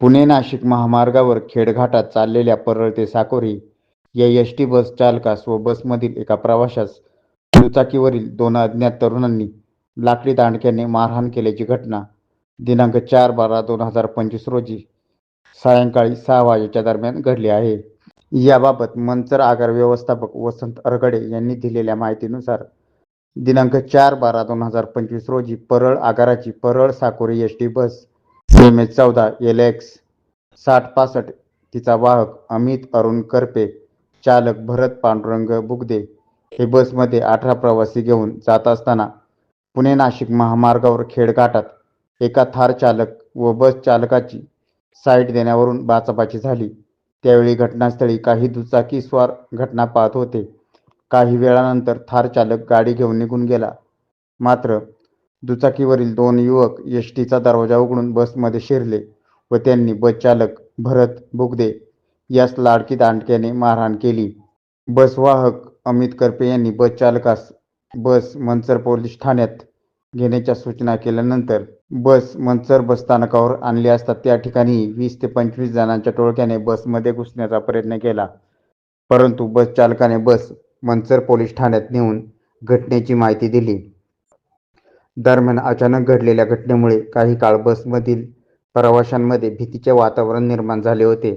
पुणे नाशिक महामार्गावर खेडघाटात चाललेल्या परळ ते साकोरी या एस टी बस चालकास व बसमधील एका प्रवाशास दुचाकीवरील दोन अज्ञात तरुणांनी लाकडी दांडक्याने मारहाण केल्याची घटना दिनांक चार बारा दोन हजार पंचवीस रोजी सायंकाळी सहा वाजेच्या दरम्यान घडली आहे. याबाबत मंचर आगार व्यवस्थापक वसंत अरगडे यांनी दिलेल्या माहितीनुसार दिनांक चार बारा दोन हजार पंचवीस रोजी Parel आगाराची Parel Sakori S T bus M H चौदा एल एक्स साठ पासष्ट तिचा वाहक अमित अरुण करपे चालक भरत पांडुरंग बुगदे हे बसमध्ये अठरा प्रवासी घेऊन जात असताना पुणे नाशिक महामार्गावर खेडघाटात एका थार चालक व बस चालकाची साईट देण्यावरून बाचाबाची झाली. त्यावेळी घटनास्थळी काही दुचाकी स्वार घटना पाहत होते. काही वेळानंतर थार चालक गाडी घेऊन निघून गेला. मात्र दुचाकीवरील दोन युवक एसटीचा दरवाजा उघडून बसमध्ये शिरले व त्यांनी बस चालक भरत बुगदे यास लाडकी दांडक्याने मारहाण केली. बसवाहक अमित करपे यांनी बस चालकास बस मंचर पोलीस ठाण्यात घेण्याच्या सूचना केल्यानंतर बस मंचर बसस्थानकावर आणली असता त्या ठिकाणी वीस ते पंचवीस जणांच्या टोळक्याने बसमध्ये घुसण्याचा प्रयत्न केला. परंतु बस चालकाने बस मंचर पोलीस ठाण्यात नेऊन घटनेची माहिती दिली. दरम्यान अचानक घडलेल्या घटनेमुळे काही काळ बसमधील प्रवाशांमध्ये भीतीचे वातावरण निर्माण झाले होते.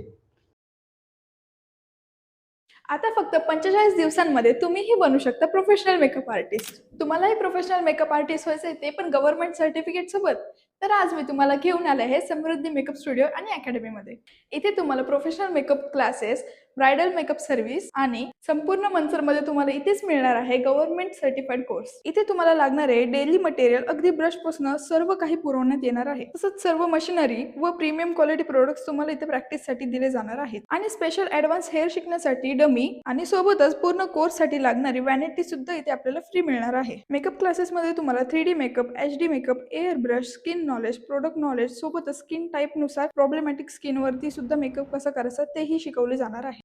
आता फक्त पंचेचाळीस दिवसांमध्ये तुम्हीही बनू शकता प्रोफेशनल मेकअप आर्टिस्ट तुम्हालाही प्रोफेशनल मेकअप आर्टिस्ट व्हायचं आहे ते पण गव्हर्नमेंट सर्टिफिकेट सोबत. तर आज मी तुम्हाला घेऊन आले आहे समृद्धी मेकअप स्टुडिओ आणि अकॅडमीमध्ये. इथे तुम्हाला professional makeup classes bridal makeup service आणि संपूर्ण मंचरमध्ये तुम्हाला इथेच मिळणार आहे गव्हर्नमेंट सर्टिफाईड कोर्स इथे तुम्हाला लागणारे डेली मटेरियल अगदी ब्रशपासून सर्व काही पुरवण्यात येणार आहे. तसंच सर्व मशिनरी व प्रीमियम क्वालिटी प्रोडक्ट्स तुम्हाला इथे प्रॅक्टिससाठी दिले जाणार आहेत. आणि स्पेशल ऍडव्हान्स हेअर शिकण्यासाठी डमी आणि सोबतच पूर्ण कोर्ससाठी लागणारी वॅनिटी सुद्धा इथे आपल्याला फ्री मिळणार आहे. मेकअप क्लासेस मध्ये तुम्हाला three D makeup H D makeup air brush skin knowledge product knowledge सोबतच स्किन टाईपनुसार प्रॉब्लेमॅटिक स्किनवरती सुद्धा मेकअप कसं करायचं तेही शिकवले जाणार आहे.